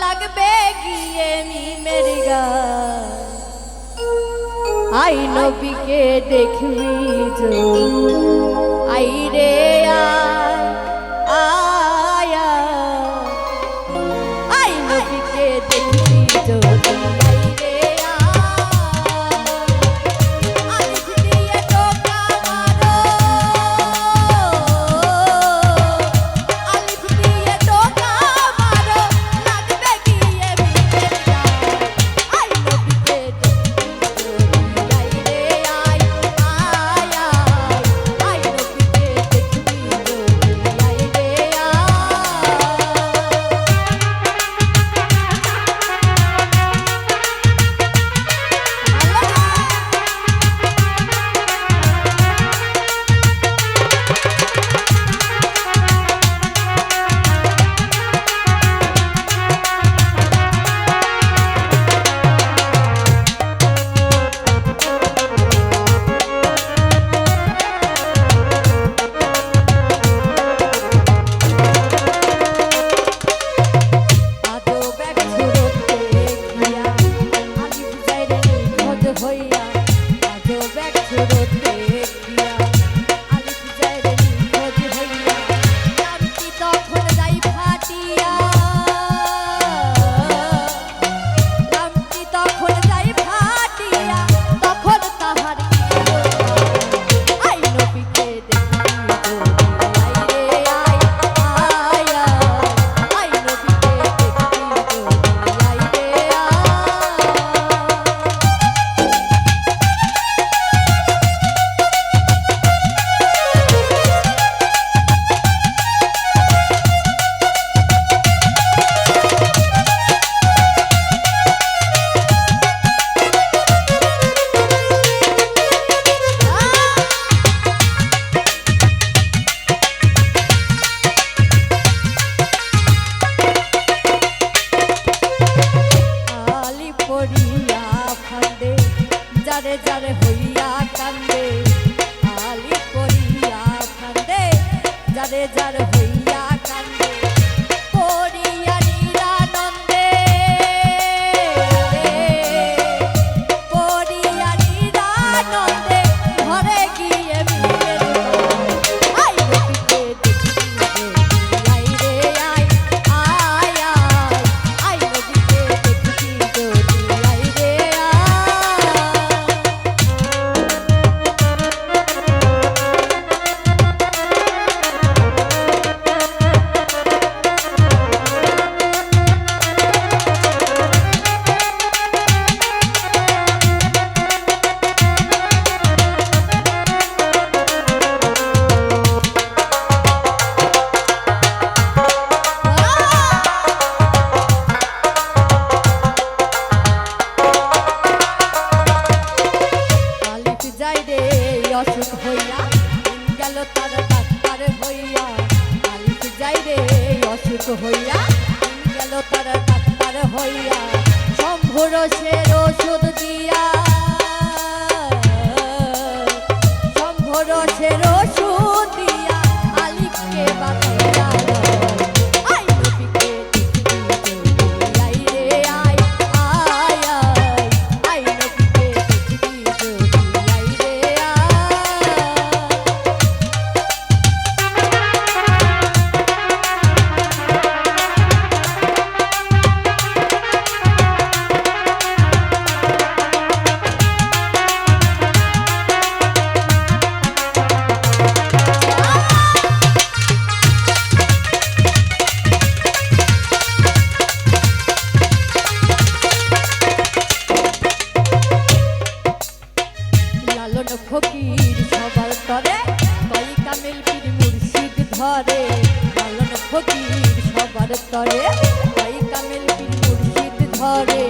লাগবে গিয়ে মিমের গান আই নবীকে দেখবি আই রে আ হইয়া ফান্দে যারে যারে হইয়া কান্দে আলি করিয়া ফান্দে যারে যারে হইয়া অসুখ হইয়া গেল তার ডাক্তার হইয়া। মালিক যাই রে, অসুখ হইয়া গেল তার ডাক্তার হইয়া। শম্ভুর সে রসুখ ধরে লালন ফকির সবার তরে তাই কামেল মুর্শিদ ধরে।